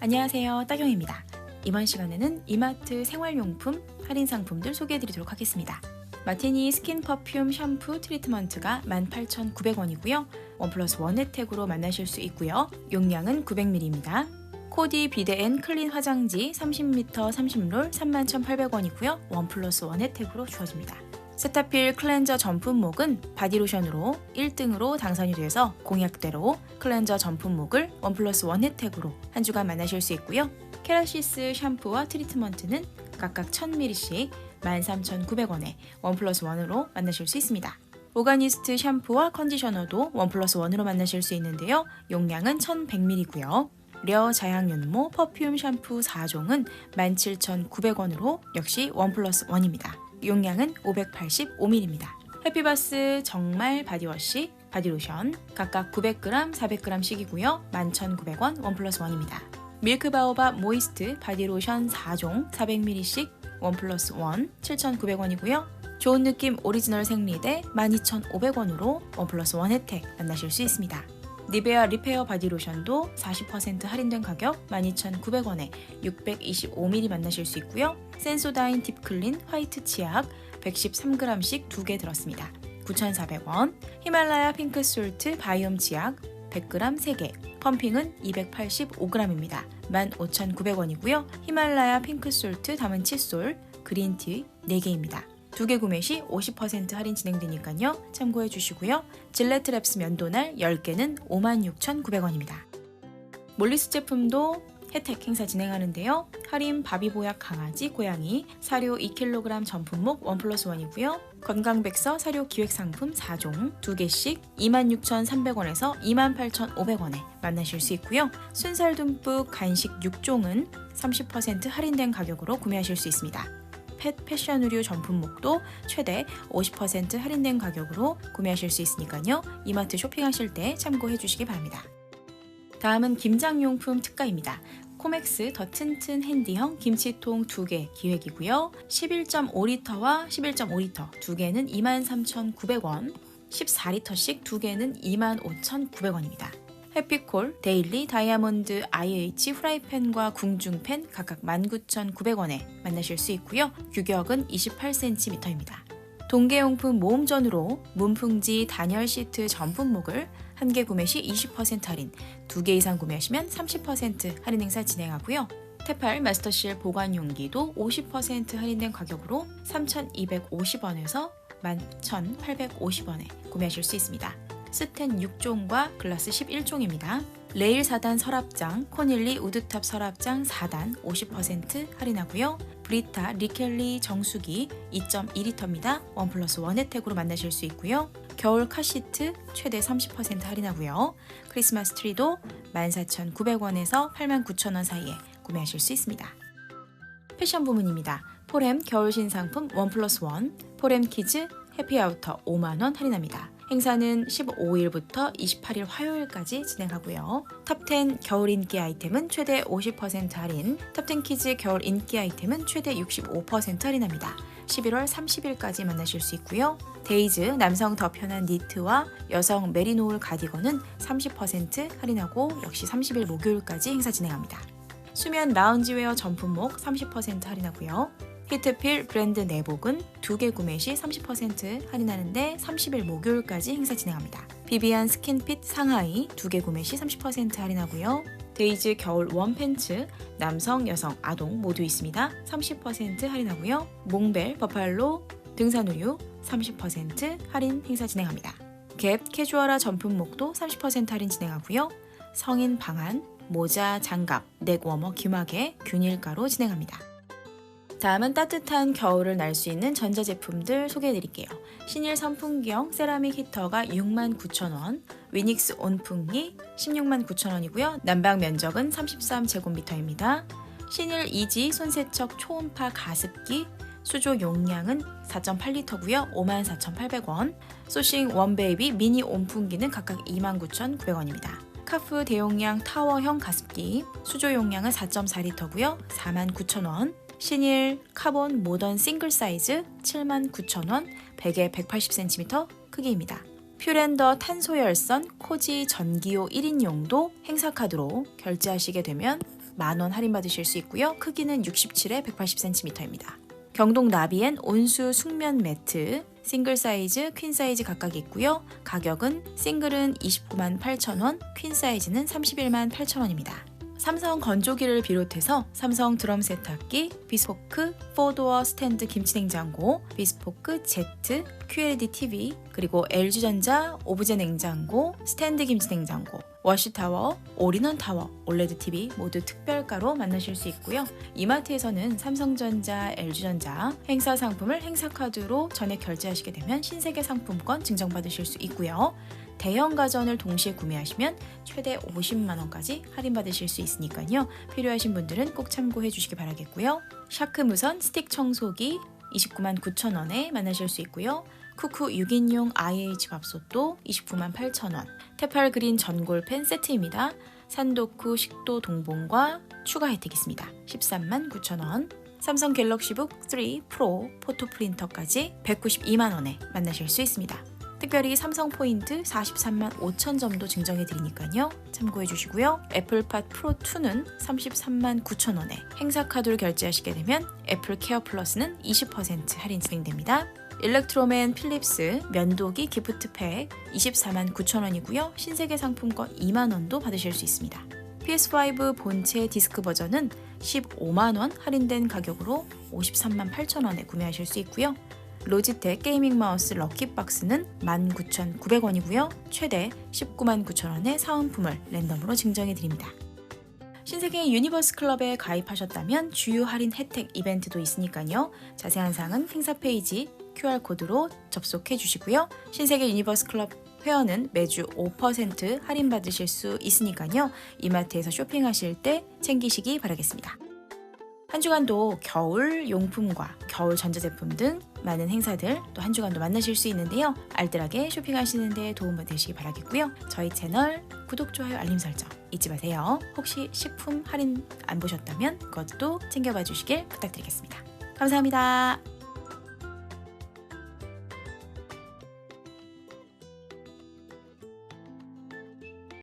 안녕하세요. 따경입니다. 이번 시간에는 이마트 생활용품 할인 상품들 소개해 드리도록 하겠습니다. 마티니 스킨 퍼퓸 샴푸 트리트먼트가 18,900원이고요. 원 플러스 원 혜택으로 만나실 수 있고요. 용량은 900ml입니다. 코디 비데앤 클린 화장지 30m 30롤 31,800원이고요. 원 플러스 원 혜택으로 주어집니다. 세타필 클렌저 전품목은 바디로션으로 1등으로 당선이 돼서 공약대로 클렌저 전품목을 원 플러스 원 혜택으로 한 주간 만나실 수 있고요. 케라시스 샴푸와 트리트먼트는 각각 1000ml씩 13,900원에 원 플러스 원으로 만나실 수 있습니다. 오가니스트 샴푸와 컨디셔너도 원 플러스 원으로 만나실 수 있는데요. 용량은 1100ml고요. 려 자양윤모 퍼퓸 샴푸 4종은 17,900원으로 역시 원 플러스 원입니다. 용량은 585ml입니다. 해피바스 정말 바디워시, 바디로션 각각 900g, 400g씩이고요. 11,900원 원 플러스 원입니다. 밀크바오밥 모이스트 바디로션 4종 400ml씩 원 플러스 원 7,900원이고요. 좋은 느낌 오리지널 생리대 12,500원으로 원 플러스 원 혜택 만나실 수 있습니다. 니베아 리페어 바디로션도 40% 할인된 가격 12,900원에 625ml 만나실 수 있고요. 센소다인 딥클린 화이트 치약 113g씩 2개 들었습니다. 9,400원. 히말라야 핑크 솔트 바이옴 치약 100g 3개. 펌핑은 285g입니다. 15,900원이고요. 히말라야 핑크 솔트 담은 칫솔 그린티 4개입니다. 두 개 구매 시 50% 할인 진행되니까요. 참고해 주시고요. 질레트 랩스 면도날 10개는 56,900원입니다. 몰리스 제품도 혜택 행사 진행하는데요. 할인 바비보약 강아지 고양이 사료 2kg 전 품목 원 플러스 원이고요. 건강백서 사료 기획상품 4종 2개씩 26,300원에서 28,500원에 만나실 수 있고요. 순살 듬뿍 간식 6종은 30% 할인된 가격으로 구매하실 수 있습니다. 펫 패션 의류 전품목도 최대 50% 할인된 가격으로 구매하실 수 있으니까요. 이마트 쇼핑하실 때 참고해 주시기 바랍니다. 다음은 김장용품 특가입니다. 코맥스 더 튼튼 핸디형 김치통 2개 기획이고요. 11.5리터와 11.5리터 2개는 23,900원, 14리터씩 2개는 25,900원입니다. 해피콜, 데일리, 다이아몬드, IH 프라이팬과 궁중팬 각각 19,900원에 만나실 수 있고요. 규격은 28cm입니다. 동계용품 모음전으로 문풍지 단열 시트 전분목을 한 개 구매 시 20% 할인, 두 개 이상 구매하시면 30% 할인 행사 진행하고요. 테팔 마스터실 보관 용기도 50% 할인된 가격으로 3,250원에서 11,850원에 구매하실 수 있습니다. 스텐 6종과 글라스 11종입니다. 레일 4단 서랍장, 코닐리 우드탑 서랍장 4단 50% 할인하고요. 브리타 리켈리 정수기 2.2리터입니다. 원 플러스 원 혜택으로 만나실 수 있고요. 겨울 카시트 최대 30% 할인하고요. 크리스마스 트리도 14,900원에서 89,000원 사이에 구매하실 수 있습니다. 패션 부문입니다. 포렘 겨울 신상품 원 플러스 원, 포렘 키즈 해피아우터 5만원 할인합니다. 행사는 15일부터 28일 화요일까지 진행하고요. 탑10 겨울 인기 아이템은 최대 50% 할인, 탑10 키즈 겨울 인기 아이템은 최대 65% 할인합니다. 11월 30일까지 만나실 수 있고요. 데이즈 남성 더 편한 니트와 여성 메리노울 가디건은 30% 할인하고 역시 30일 목요일까지 행사 진행합니다. 수면 라운지웨어 전품목 30% 할인하고요. 히트필 브랜드 내복은 두개 구매 시 30% 할인하는데 30일 목요일까지 행사 진행합니다. 비비안 스킨핏 상하이 두개 구매 시 30% 할인하고요. 데이즈 겨울 원 팬츠 남성, 여성, 아동 모두 있습니다. 30% 할인하고요. 몽벨, 버팔로 등산우유 30% 할인 행사 진행합니다. 갭 캐주얼화 전품목도 30% 할인 진행하고요. 성인 방한, 모자, 장갑, 넥워머, 귀마개, 균일가로 진행합니다. 다음은 따뜻한 겨울을 날 수 있는 전자제품들 소개해드릴게요. 신일 선풍기형 세라믹 히터가 69,000원, 위닉스 온풍기 169,000원이고요. 난방 면적은 33제곱미터입니다. 신일 이지 손세척 초음파 가습기 수조 용량은 4.8리터고요. 54,800원. 소싱 원베이비 미니 온풍기는 각각 29,900원입니다. 카프 대용량 타워형 가습기 수조 용량은 4.4리터고요. 49,000원. 신일 카본 모던 싱글 사이즈 79,000원, 베개 180cm 크기입니다. 퓨렌더 탄소 열선 코지 전기요 1인용도 행사 카드로 결제하시게 되면 만원 할인 받으실 수 있고요. 크기는 67에 180cm입니다. 경동 나비엔 온수 숙면 매트 싱글 사이즈, 퀸 사이즈 각각 있고요. 가격은 싱글은 29만 8천 원, 퀸 사이즈는 31만 8천 원입니다. 삼성 건조기를 비롯해서 삼성 드럼 세탁기, 비스포크, 포도어 스탠드 김치냉장고, 비스포크 Z, QLED TV, 그리고 LG전자 오브제 냉장고, 스탠드 김치냉장고, 워시타워, 올인원 타워, 올레드 TV 모두 특별가로 만나실 수 있고요. 이마트에서는 삼성전자, LG전자 행사 상품을 행사카드로 전액 결제하시게 되면 신세계 상품권 증정받으실 수 있고요. 대형 가전을 동시에 구매하시면 최대 50만 원까지 할인받으실 수 있으니까요. 필요하신 분들은 꼭 참고해 주시기 바라겠고요. 샤크 무선 스틱 청소기 29만 9천 원에 만나실 수 있고요. 쿠쿠 6인용 IH 밥솥도 29만 8천 원. 테팔 그린 전골팬 세트입니다. 산도쿠 식도 동봉과 추가 혜택 있습니다. 13만 9천 원. 삼성 갤럭시북 3 프로 포토 프린터까지 192만 원에 만나실 수 있습니다. 특별히 삼성 포인트 43만 5천 점도 증정해 드리니까요. 참고해 주시고요. 애플팟 프로 2는 33만 9천 원에 행사 카드로 결제하시게 되면 애플 케어 플러스는 20% 할인 진행됩니다. 일렉트로맨 필립스 면도기 기프트팩 24만 9천 원이고요. 신세계 상품권 2만 원도 받으실 수 있습니다. PS5 본체 디스크 버전은 15만 원 할인된 가격으로 53만 8천 원에 구매하실 수 있고요. 로지텍 게이밍 마우스 럭키박스는 19,900원이고요. 최대 19만 9천원의 사은품을 랜덤으로 증정해 드립니다. 신세계 유니버스 클럽에 가입하셨다면 주요 할인 혜택 이벤트도 있으니까요. 자세한 사항은 행사 페이지 QR코드로 접속해 주시고요. 신세계 유니버스 클럽 회원은 매주 5% 할인 받으실 수 있으니까요. 이마트에서 쇼핑하실 때 챙기시기 바라겠습니다. 한 주간도 겨울 용품과 겨울 전자제품 등 많은 행사들 또 한 주간도 만나실 수 있는데요. 알뜰하게 쇼핑하시는 데 도움이 되시기 바라겠고요. 저희 채널 구독, 좋아요, 알림 설정 잊지 마세요. 혹시 식품 할인 안 보셨다면 그것도 챙겨봐 주시길 부탁드리겠습니다. 감사합니다.